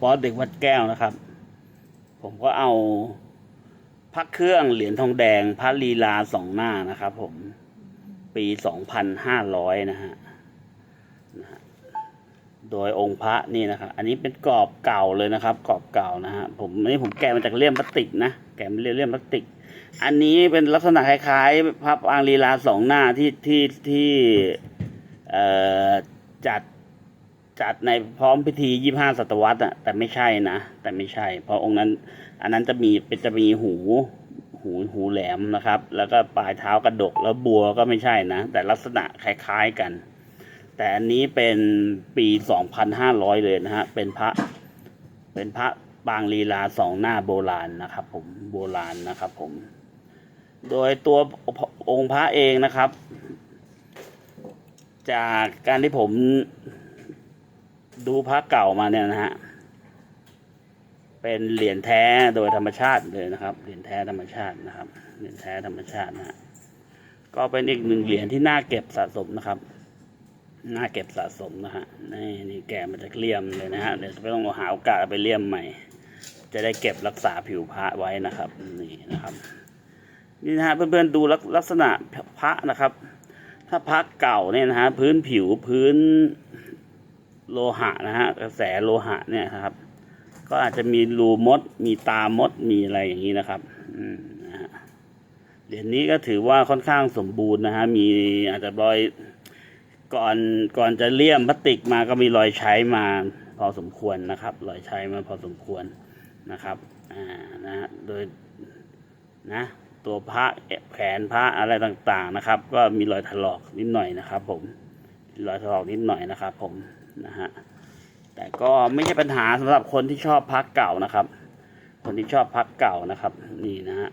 บอสเด็กวัดแก้วนะครับ ผมก็เอาพระเครื่องเหรียญทองแดงพระลีลาสองหน้านะครับ ผมปีสองพันห้าร้อยนะฮะโดยองค์พระนี่นะครับ อันนี้เป็นกรอบเก่าเลยนะครับ กรอบเก่านะฮะผมอันนี้ผมแกะมาจากเลี่ยมพลาสติกนะแกะมาเลี่ยมพลาสติก อันนี้เป็นลักษณะคล้ายๆพระปางลีลาสองหน้าที่ที่ที่เอ่อจัด จัดในพร้อมพิธียี่ห้าศตวรรษอะแต่ไม่ใช่นะ แต่ไม่ใช่ เพราะองค์นั้น อันนั้นจะมีเป็นจะมีหูหูหูแหลมนะครับ แล้วก็ปลายเท้ากระดกแล้วบัวก็ไม่ใช่นะ แต่ลักษณะคล้ายๆกัน แต่อันนี้เป็นปี 2,500 เลยนะฮะ เป็นพระ เป็นพระปางลีลาสองหน้าโบราณนะครับ ผมโบราณนะครับ ผม โดยตัวองค์พระเองนะครับ จากการที่ผม ดูพระเก่ามาเนี่ยนะฮะ เป็นเหรียญแท้โดยธรรมชาติเลยนะครับ เหรียญแท้ธรรมชาตินะครับ เหรียญแท้ธรรมชาตินะฮะ ก็เป็นอีกหนึ่งเหรียญที่น่าเก็บสะสมนะครับ น่าเก็บสะสมนะฮะ นี่นี่แกะมาจากเลี่ยมเลยนะฮะ เดี๋ยวไม่ต้องหาโอกาสไปเลี่ยมใหม่ จะได้เก็บรักษาผิวพระไว้นะครับ นี่นะครับ นี่นะฮะเพื่อนๆดูลักษณะพระนะครับ ถ้าพระเก่าเนี่ยนะฮะพื้นผิวพื้น โลหะนะฮะกระแสโลหะเนี่ยครับ ก็อาจจะมีรูมด มีตามดมีอะไรอย่างนี้นะครับเหรียญนี้ก็ถือว่าค่อนข้างสมบูรณ์นะฮะมีอาจจะรอยก่อนก่อนจะเลี่ยมพลาสติกมาก็มีรอยใช้มาพอสมควรนะครับ รอยใช้มาพอสมควรนะครับอ่านะฮะโดยนะตัวพระแขนพระอะไรต่างๆนะครับ ก็มีรอยถลอกนิดหน่อยนะครับ ผมรอยถลอกนิดหน่อยนะครับ ผม นะฮะแต่ก็ไม่ใช่ปัญหาสำหรับคนที่ชอบพักเก่านะครับ คนที่ชอบพักเก่านะครับ นี่นะฮะ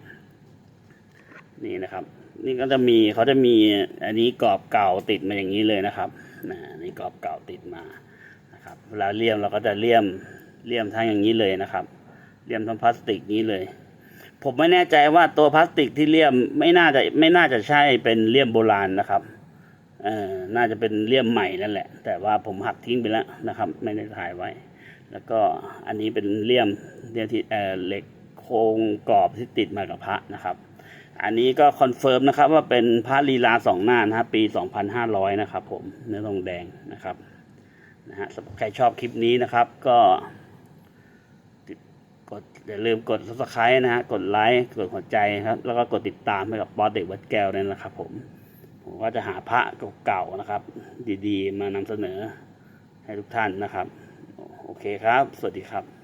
นี่นะครับ นี่ก็จะมีเขาจะมีอันนี้กรอบเก่าติดมาอย่างนี้เลยนะครับนะนี่กรอบเก่าติดมานะครับเวลาเลี่ยมเราก็จะเลี่ยมเลี่ยมทั้งอย่างนี้เลยนะครับเลี่ยมทั้งพลาสติกนี้เลย ผมไม่แน่ใจว่าตัวพลาสติกที่เลี่ยมไม่น่าจะไม่น่าจะใช่เป็นเลี่ยมโบราณนะครับ เอ่อน่าจะเป็นเลี่ยมใหม่นั่นแหละ แต่ว่าผมหักทิ้งไปแล้วนะครับ ไม่ได้ถ่ายไว้ แล้วก็อันนี้เป็นเลี่ยมเลี่ยมที่เอ่อเหล็กโครงกรอบที่ติดมากับพระนะครับ อันนี้ก็คอนเฟิร์มนะครับว่าเป็นพระลีลาสองหน้านะครับปี 2,500 นะครับผมเนื้อทองแดงนะครับนะฮะสำหรับใครชอบคลิปนี้นะครับก็ติดกดอย่าลืมกด subscribe นะฮะ กดไลค์ กดหัวใจครับ แล้วก็กดติดตามให้กับบอสเด็กวัดแก้วนั่นนะครับผม ผมก็จะหาพระเก่าๆนะครับ ดีๆ มานำเสนอให้ทุกท่านนะครับ โอเคครับ สวัสดีครับ